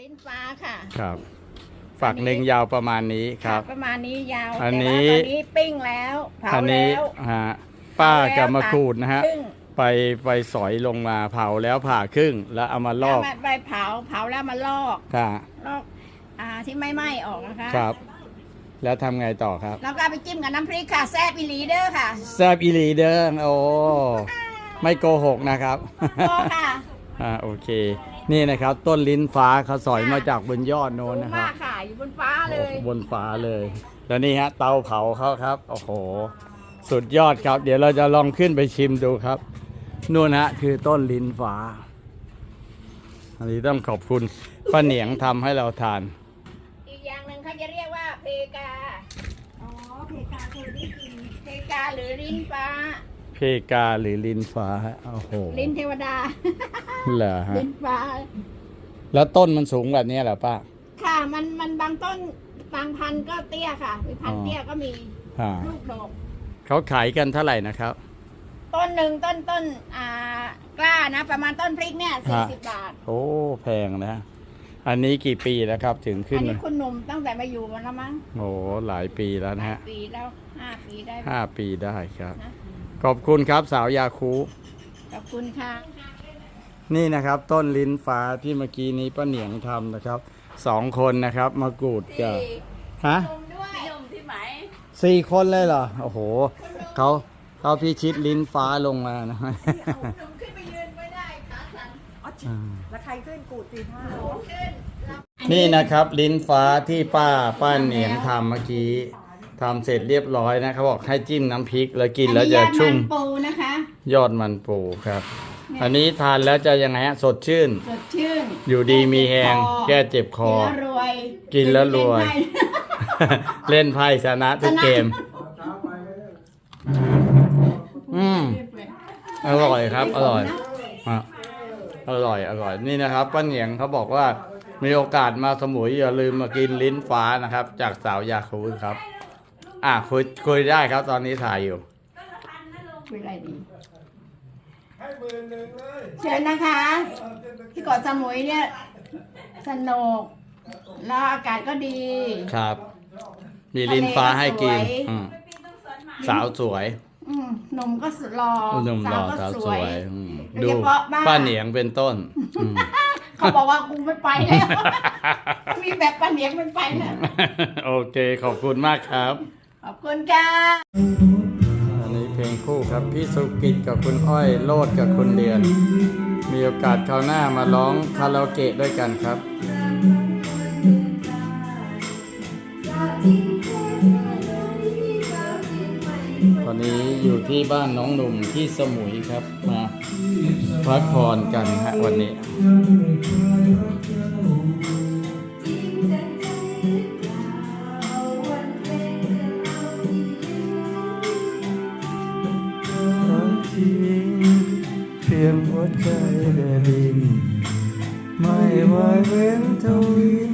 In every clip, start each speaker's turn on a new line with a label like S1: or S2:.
S1: ลิ้นฟ้าค่ะ
S2: ครับ ฝักหนึ่งยาวประมาณนี้ครับ
S1: ประมาณนี้ยาว
S2: อัน
S1: แต่
S2: นี้
S1: ว่าตอนนี้ปิ้งแล้วเผา
S2: อันนี้
S1: แล้ว
S2: ฮะป้า
S1: เผาแล้ว
S2: กับมะกรูดนะฮะ
S1: ครึ่ง
S2: ไปไปสอยลงมาเผาแล้วผ่าครึ่ง แล้วเอามาลอก
S1: เามาไปเผาเผาแล้วมาลอก
S2: ค่ะ
S1: ลอกอ่าที่ไม่ไหม้ออกนะคะ
S2: ครับ แล้วทำไงต่อครับ
S1: แล้วก็เอาไปจิ้มกับน้ำพริกค่ะแซ่บอีหลีเด้อค่ะ
S2: แซบอีหลีเด้อโอ้ไม่โกหกนะครับ
S1: พอค่ะ
S2: อ่าโอเค นี่นะครับ ต้นลิ้นฟ้าเขาสอยมาจากบนยอดโน้น
S1: สูง
S2: นะครั
S1: มา
S2: บ
S1: กค่ะอยู่บนฟ้าเลย
S2: โอ้บนฟ้าเลย แล้วนี่ฮะเตาเผาเขาครับโอ้โห สุดยอดครับ เดี๋ยวเราจะลองขึ้นไปชิมดูครับนู่นฮะคือต้นลิ้นฟ้า อันนี้ต้องขอบคุณป้าเหนียงทำให้เราทาน
S1: อีกอย่างหนึ่งเขาจะเรียกว่าเพกา อ๋อเพกาเคยได้กินเพกาหรือลิ้นฟ้า
S2: เพกาหรือลิ้นฟ้าฮะโอ้โห
S1: ลิ้นเทวดา
S2: เหรอฮะ
S1: ลิ้นฟ้า
S2: แล้วต้นมันสูงแบบนี้เหรอป้า
S1: ค่ะ มันมันบางต้นบางพันธุ์ก็เตี้ยค่ะมีพันธุ์
S2: อ๋อ
S1: เตี้ยก็มี
S2: อ่า
S1: ลูกดก
S2: เขาขายกันเท่าไหร่นะครับ
S1: ต้นหนึ่งต้นต้นอ่ากล้านะ ประมาณต้นพริกเนี่ยสี่สิบบาท
S2: โอ้แพงนะ อันนี้กี่ปีแล้วครับ ถึงขึ้
S1: อั
S2: น
S1: นนี้
S2: มา
S1: คุณหนุ่มตั้งแต่มาอยู่กันแล้วมั้ง
S2: โอ้หลายปีแล้วนะ
S1: ห้า
S2: ฮะ
S1: ปีแล้วห้าปีได้
S2: ห้าปีได้ครับ
S1: นะ
S2: ขอบคุณครับสาวยาคู
S1: ขอบคุณค่ะ
S2: นี่นะครับ ต้นลิ้นฟ้าที่เมื่อกี้นี้ป้าเหนียงทำนะครับสองคนนะครับมากรูดกับฮะ
S1: ด้วย
S2: สี่คนเลยเหรอโอ้โหเขาเขาพิชิตลิ้นฟ้าลงมานะ
S1: หนุ่มขึ้นไปยืนไม่ได้ขาสั่น
S2: อ่า
S3: แล้วใครขึ้นกูดตีผ้า
S1: ขึ้น
S2: นี่นะครับ ลิ้นฟ้าที่ป้าป้าเหนียงทำเมื่อกี้ ทำเสร็จเรียบร้อยนะเขาบอกให้จิ้มน้ำพริกแล้วกินแล้วจะชุ่ม
S1: อันนี้ยอดนปูนะคะ
S2: ยอดมันปูครับอันนี้ทานแล้วจะยังไงฮะสดชื่น
S1: สดชื่น
S2: อยู่ดีมีแหงแก้เจ็บคอ
S1: กินแล้วรวย
S2: กินแล้วรวย
S1: กินได้
S2: เล่นไพ่ชนะทุกเกม อืม อร่อยครับ อร่อยอะอร่อย อร่อย นี่นะครับป้าเหนียงเขาบอกว่ามีโอกาสมาสมุยอย่าลืมมากินลิ้นฟ้านะครับ จากสาวยาคูครับ อะคุยคุยได้ครับตอนนี้ถ่ายอยู่
S1: คุยอะไรดีเชิญนะคะ ที่เกาะสมุยเนี่ยสนุกแล้วอากาศก็ดี
S2: ครับ มีลิ้นฟ้าให้กิน
S1: ทะเลก็สวย
S2: อืมสาวสวย
S1: อืมหนุ่มก็หล่อ
S2: หนุ่มหล่อ
S1: ก็
S2: สาว
S1: ส
S2: ส
S1: ว
S2: วยยอืม
S1: โดย
S2: ดู
S1: เฉพาะบ้าน
S2: ป้าเหนียงเป็นต้นอืม
S1: เขาบอกว่ากูไม่ไปแล้ว มีแบบปลาเหนียงไม่ไปแล้ว
S2: โอเค ขอบคุณมากครับ
S1: ขอบคุณค่ะ
S2: อันนี้เพลงคู่ครับ พี่สุกิจกับคุณอ้อยโลดกับคุณเดือน มีโอกาสคราวหน้ามาร้องคาราโอเกะด้วยกันครับตอนนี้อยู่ที่บ้านน้องหนุ่มที่สมุยครับมาพักผ่อนกันฮะวันนี้ ใจเด้ริน ไม่ไหวเว้นทวิน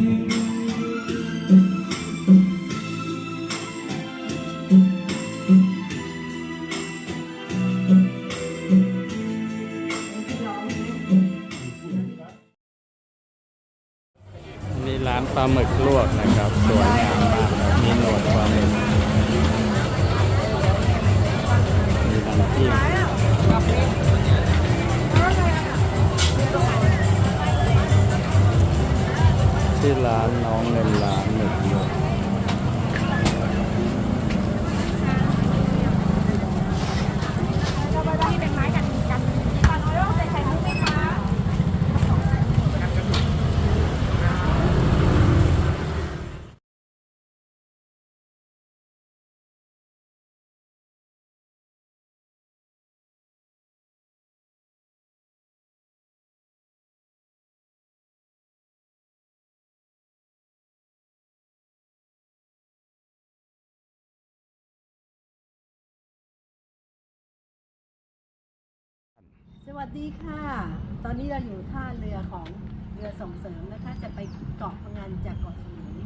S2: านปลาหมึกลวกนะครับสวยงามมากมีหนวดปลาหมึกมีน้ำจิ้มที่ร้านน้องเงินร้านหมึกลวก
S3: วัสดีค่ะ ตอนนี้เราอยู่ท่าเรือของเรือส่งเสริมนะคะ จะไปเกาะพะงันจากเกาะสมุย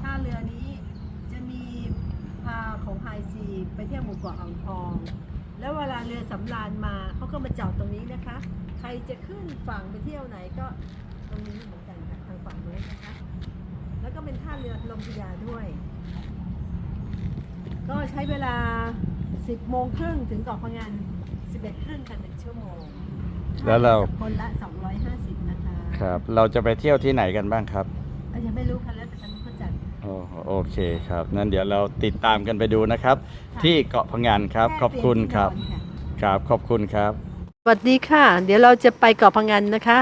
S3: ท่าเรือนี้จะมีพาของไฮซีไปเที่ยวหมู่เกาะอ่างทอง แล้วเวลาเรือสำราญมาเขาก็มาจอดตรงนี้นะคะ ใครจะขึ้นฝั่งไปเที่ยวไหนก็ตรงนี้เหมือนกันค่ะทางฝั่งนู้นนะคะ แล้วก็เป็นท่าเรือลมพิยาด้วย ก็ใช้เวลา 10โมงครึ่งถึงเกาะพะงัน 11ครึ่งค่ะหนึ่งชั่วโมง
S2: แล้วเรา
S3: คนละ250นะคะ
S2: ครับ เราจะไปเที่ยวที่ไหนกันบ้างครับ
S3: อาจจะไม่รู้ค่ะแล้วแต่ทางเขาจัด
S2: โอ้โอเคครับนั้นเดี๋ยวเราติดตามกันไปดูนะครับ
S3: ค่ะ
S2: ที่เกาะพะงันครับ ขอบคุณครับ ครับ ขอบคุณครับ
S3: สวัสดีค่ะ เดี๋ยวเราจะไปเกาะพะงันนะคะ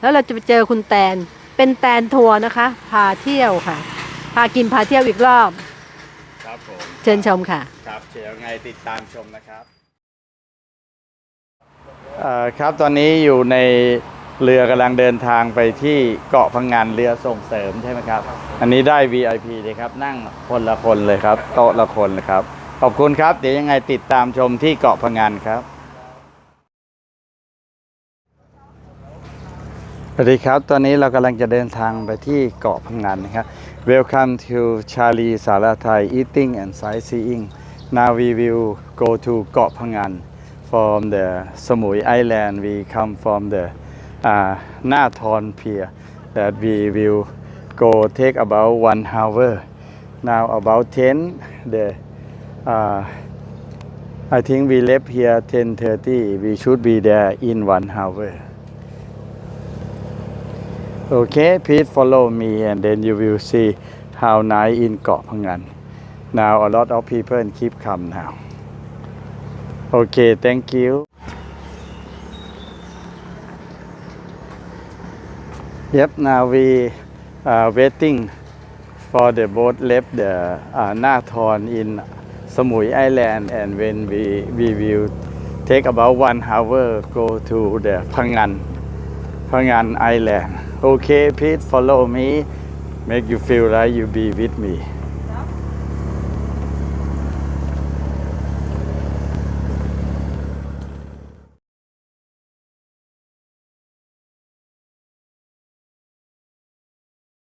S3: แล้วเราจะไปเจอคุณแตน เป็นแตนทัวร์นะคะ พาเที่ยวค่ะ พากินพาเที่ยวอีกรอบ
S2: ครับผม
S3: เชิญชมค่ะ
S2: ครับเดี๋ยวไงติดตามชมนะครับเอ่อ ครับตอนนี้อยู่ในเรือกำลังเดินทางไปที่เกาะพังงานเรือส่งเสริมใช่ไหมครับ อันนี้ได้ VIP เลยครับ นั่งคนละคนเลยครับ โต๊ะละคนเลยครับ ขอบคุณครับ เดี๋ยวยังไงติดตามชมที่เกาะพังงานครับสวัสดีครับ ตอนนี้เรากำลังจะเดินทางไปที่เกาะพังงานนะครับ Welcome to Charlie Salathai Eating and Sightseeing Now we will go to เกาะพังงาน from the Samui Island we come from the uh, Nathon Pier that we will go take about one hour now about 10 the uh, I think we left here 10:30 we should be there in one hour Okay, please follow me and then you will see how nice in Got Phangan. Now a lot of people keep come now. Okay, thank you. Yep, now we are waiting for the boat left the uh, Nathon in Samui Island and when we, we will take about one hour go to the Phangan. Phangan Island. Okay, please follow me. Make you feel like you be with me.